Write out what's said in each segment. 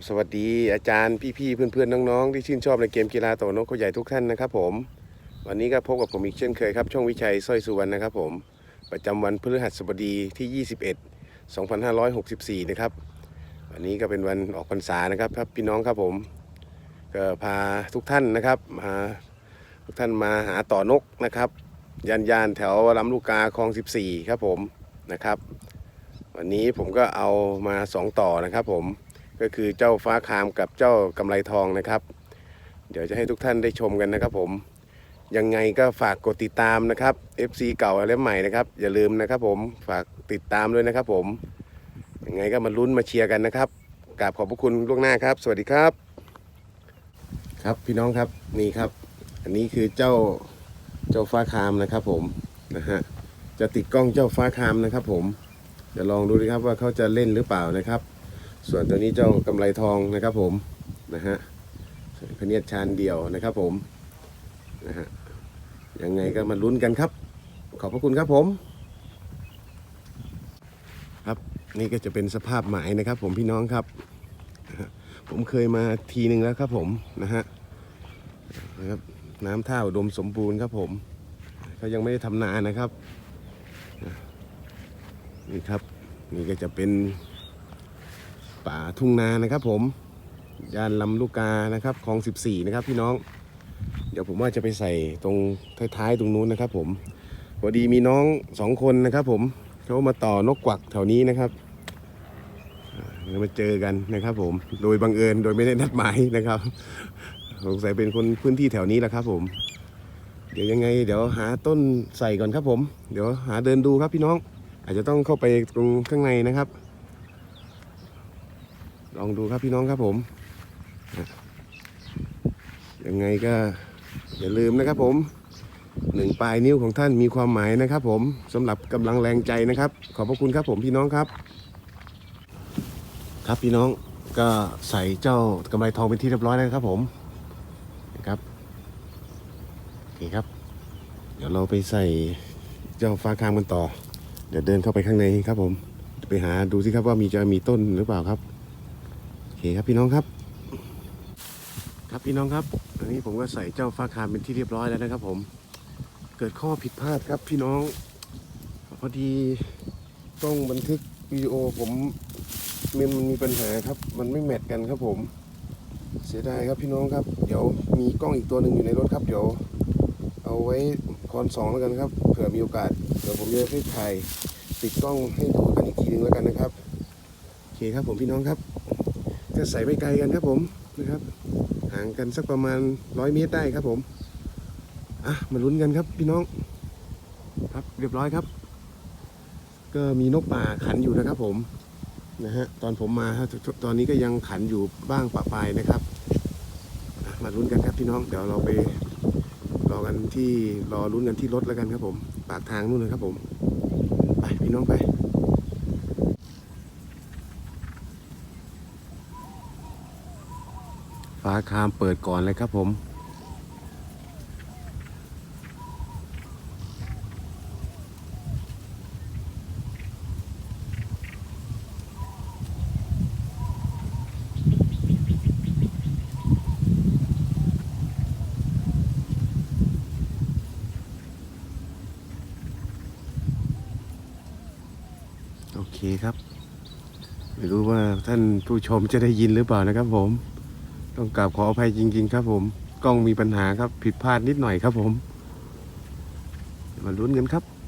ับสวัสดีอาจารย์พี่ๆเพื่อนๆน้องๆที่ชื่นชอบในเกมกีฬาโตนกเขาใหญ่ทุกท่านนะครับผม วันนี้ก็พบกับผมอีกเช่นเคยครับ ช่องวิชัยสร้อยสุวรรณนะครับผม ประจำวันพฤหัสบดีที่ 21 2564 นะครับ วันนี้ก็เป็นวันออกพรรษานะครับครับพี่น้องครับผม ก็พาทุกท่านนะครับมาทุกท่านมาหาต่อนกนะครับยานยานแถวลำลูกกาคลอง 14 ครับผมนะครับ วันนี้ผมก็เอามาสองต่อนะครับผม ก็คือเจ้าฟ้าคามกับเจ้ากำไรทองนะครับ เดี๋ยวจะให้ทุกท่านได้ชมกันนะครับผม ยังไงก็ฝากกดติดตามนะครับ FC เก่าและใหม่นะครับ อย่าลืมนะครับผมฝากติดตามด้วยนะครับผมยังไงก็มาลุ้นมาเชียร์กันนะครับกราบขอบพระคุณล่วงหน้าครับ สวัสดีครับ ครับพี่น้องครับนี่ครับ อันนี้คือเจ้าเจ้าฟ้าคามนะครับ ผมนะฮะจะติดกล้องเจ้าฟ้าคามนะครับ ผมเดี๋ยวลองดูดิครับว่าเขาจะเล่นหรือเปล่านะครับ ส่วนตัวนี้เจ้ากำไรทองนะครับผมนะฮะพเนียดชานเดียวนะครับผมนะฮะยังไงก็มาลุ้นกันครับ ขอบพระคุณครับผม ครับนี่ก็จะเป็นสภาพหมายนะครับ ผมพี่น้องครับ ผมเคยมาทีหนึ่งแล้วครับผมนะฮะนะครับน้ำท่าอุดมสมบูรณ์ครับผมเขายังไม่ได้ทำนานะครับนี่ครับ นี่ก็จะเป็น ป่าทุ่งนานะครับผมยานลำลูกกานะครับคลอง 14 นะครับพี่น้อง เดี๋ยวผมว่าจะไปใส่ตรงท้ายๆตรงนู้นนะครับผมพอดีมีน้องสองคนนะครับผมเขามาต่อนกกวักแถวนี้นะครับมาเจอกันนะครับผมโดยบังเอิญโดยไม่ได้นัดหมายนะครับสงสัยเป็นคนพื้นที่แถวนี้แหละครับผม เดี๋ยวยังไง เดี๋ยวหาต้นใส่ก่อนครับผม เดี๋ยวหาเดินดูครับพี่น้อง อาจจะต้องเข้าไปตรงข้างในนะครับ ลองดูครับพี่น้องครับผม ยังไงก็อย่าลืมนะครับผมหนึ่งปลายนิ้วของท่านมีความหมายนะครับผมสำหรับกำลังแรงใจนะครับ ขอบพระคุณครับผมพี่น้องครับ ครับพี่น้องก็ใส่เจ้ากำไรทองเป็นที่เรียบร้อยแล้วครับผมนะครับโอเคครับ เดี๋ยวเราไปใส่เจ้าฟ้าคางกันต่อ เดี๋ยวเดินเข้าไปข้างในครับผม ไปหาดูสิครับว่ามีจะมีต้นหรือเปล่าครับ เคครับพี่น้องครับ ครับพี่น้องครับ อันนี้ผมก็ใส่เจ้าฟ้าคามเป็นที่เรียบร้อยแล้วนะครับ ผมเกิดข้อผิดพลาดครับพี่น้อง พอดีต้องบันทึกวิดีโอผมมันมีปัญหาครับ มันไม่แมทกันครับผม เสียดายครับพี่น้องครับ เดี๋ยวมีกล้องอีกตัวหนึ่งอยู่ในรถครับ เดี๋ยว เอาไว้คอนสองแล้วกันครับ เผื่อมีโอกาส เดี๋ยวผมจะให้ถ่ายติดกล้องให้ดูกันอีกทีหนึงแล้วกันนะครับ โอเคครับผมพี่น้องครับ ก็ใส่ไม่ไกลกันครับผมนะครับห่างกันสักประมาณร้อยเมตรได้ครับผมอะมาลุ้นกันครับพี่น้องครับเรียบร้อยครับ ก็มีนกป่าขันอยู่นะครับผมนะฮะตอนผมมาตอนนี้ก็ยังขันอยู่บ้างปะปายนะครับมาลุ้นกันครับพี่น้องเดี๋ยวเราไปรอกันที่รอลุ้นกันที่รถแล้วกันครับผม ปากทางนู่นเลยครับผม ไปพี่น้องไป ฟ้าคามเปิดก่อนเลยครับผมโอเคครับ ไม่รู้ว่าท่านผู้ชมจะได้ยินหรือเปล่านะครับผม ต้องกราบขออภัยจริง ๆ ครับผม กล้องมีปัญหาครับผิดพลาดนิดหน่อยครับผม มาลุ้นกันครับ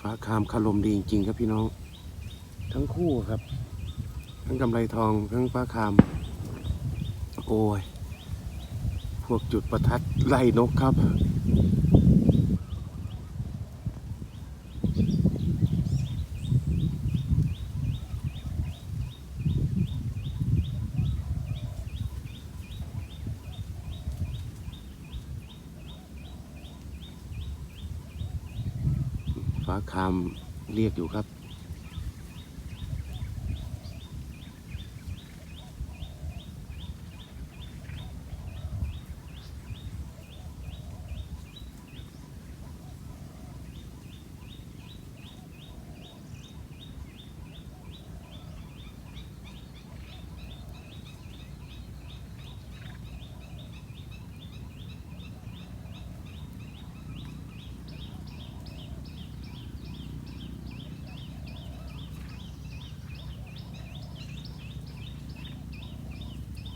ฟ้าคามคารมดีจริงๆครับพี่น้อง ทั้งคู่ครับ ทั้งกำไรทองทั้งฟ้าคาม โอ้ย พวกจุดประทัดไล่นกครับ ฟ้า คามเรียกอยู่ครับ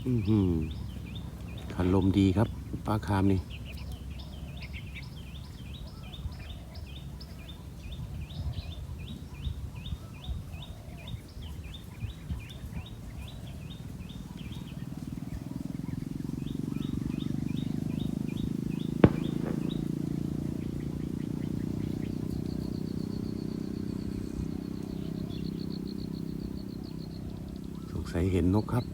อือหืออารมดีครับฟ้าคามนี่สงสัยเห็นนกครับ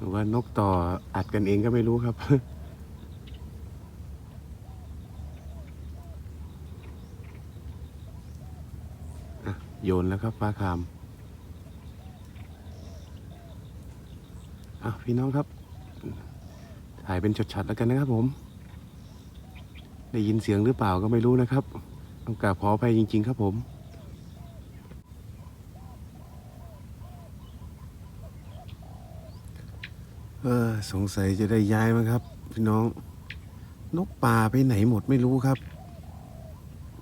หรือว่านกต่ออัดกันเองก็ไม่รู้ครับ โยนแล้วครับฟ้าคามอะพี่น้องครับ ถ่ายเป็นช็อตๆแล้วกันนะครับผม ได้ยินเสียงหรือเปล่าก็ไม่รู้นะครับต้องกราบขออภัยจริง ๆ ครับผม เออสงสัยจะได้ย้ายมั้งครับ พี่น้อง นกป่าไปไหนหมดไม่รู้ครับ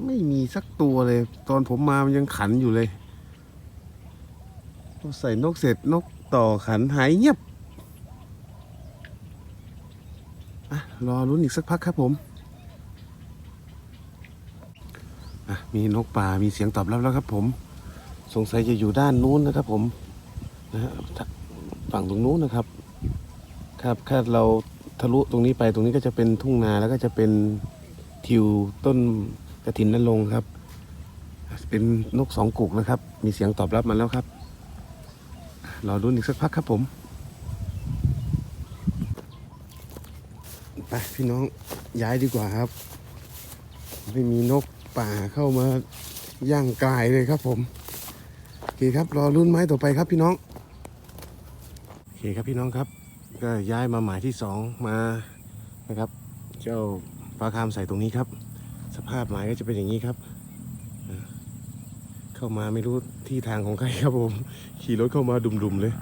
ไม่มีสักตัวเลย ตอนผมมามันยังขันอยู่เลยพอใส่นกเสร็จนกต่อขันหายเงียบอะรอรุ้นอีกสักพักครับผมอะมีนกป่ามีเสียงตอบรับแล้วครับ ผม สงสัยจะอยู่ด้านนู้นนะครับ ผมนะฮะฝั่งตรงนู้นนะครับ ครับถ้าเราทะลุตรงนี้ไปตรงนี้ก็จะเป็นทุ่งนาแล้วก็จะเป็นทิวต้นกระถินนรงค์ครับ เป็นนกสองกุกนะครับ มีเสียงตอบรับมาแล้วครับรอรุ้นอีกสักพักครับผมไปพี่น้องย้ายดีกว่าครับ ไม่มีนกป่าเข้ามาย่างกายเลยครับผมโอเคครับรอรุ่นไม้ต่อไปครับพี่น้องโอเคครับพี่น้องครับ ก็ย้ายมาหมายที่สองมานะครับ เจ้าปลาคามใส่ตรงนี้ครับ สภาพหมายก็จะเป็นอย่างนี้ครับ เข้ามาไม่รู้ที่ทางของใครครับผม ขี่รถเข้ามาดุมๆเลย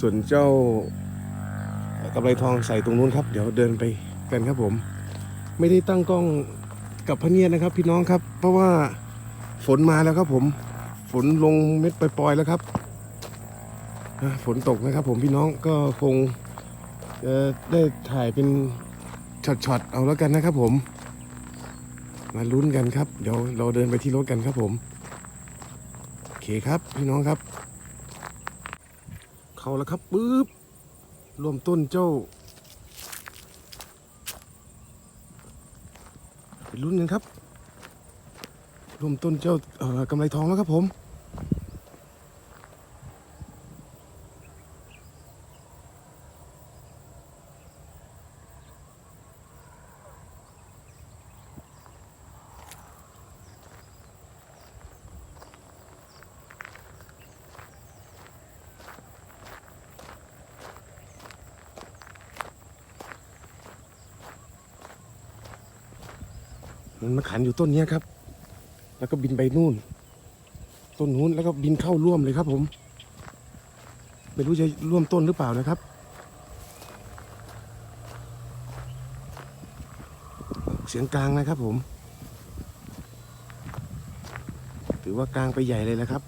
ส่วนเจ้ากำไรทองใส่ตรงนู้นครับ เดี๋ยวเดินไปกันครับผม ไม่ได้ตั้งกล้องกับพะเนียดนะครับ พี่น้องครับ เพราะว่าฝนมาแล้วครับผม ฝนลงเม็ดปล่อยๆแล้วครับฝนตกนะครับผมพี่น้องก็คง จะได้ถ่ายเป็นช็อตๆเอาแล้วกันนะครับผม มาลุ้นกันครับ เดี๋ยวเราเดินไปที่รถกันครับผมโอเคครับพี่น้องครับ เข้าแล้วครับปึ๊บรวมต้นเจ้าไปลุ้นกันครับรวมต้นเจ้าเอ่อกำไรทองแล้วครับผม มันมาขันอยู่ต้นเนี้ยครับ แล้วก็บินไปนู่น ต้นนู้นแล้วก็บินเข้าร่วมเลยครับ ผม ไม่รู้จะร่วมต้นหรือเปล่านะครับ เสียงกลางนะครับผม ถือว่ากลางไปใหญ่เลยนะครับ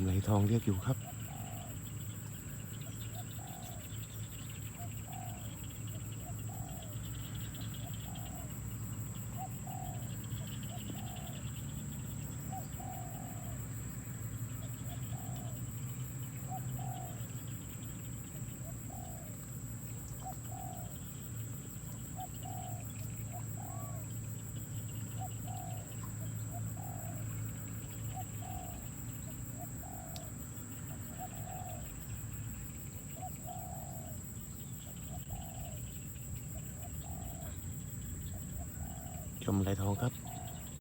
ำไรทองเรียกอยู่ครับ ชมไรทองครับ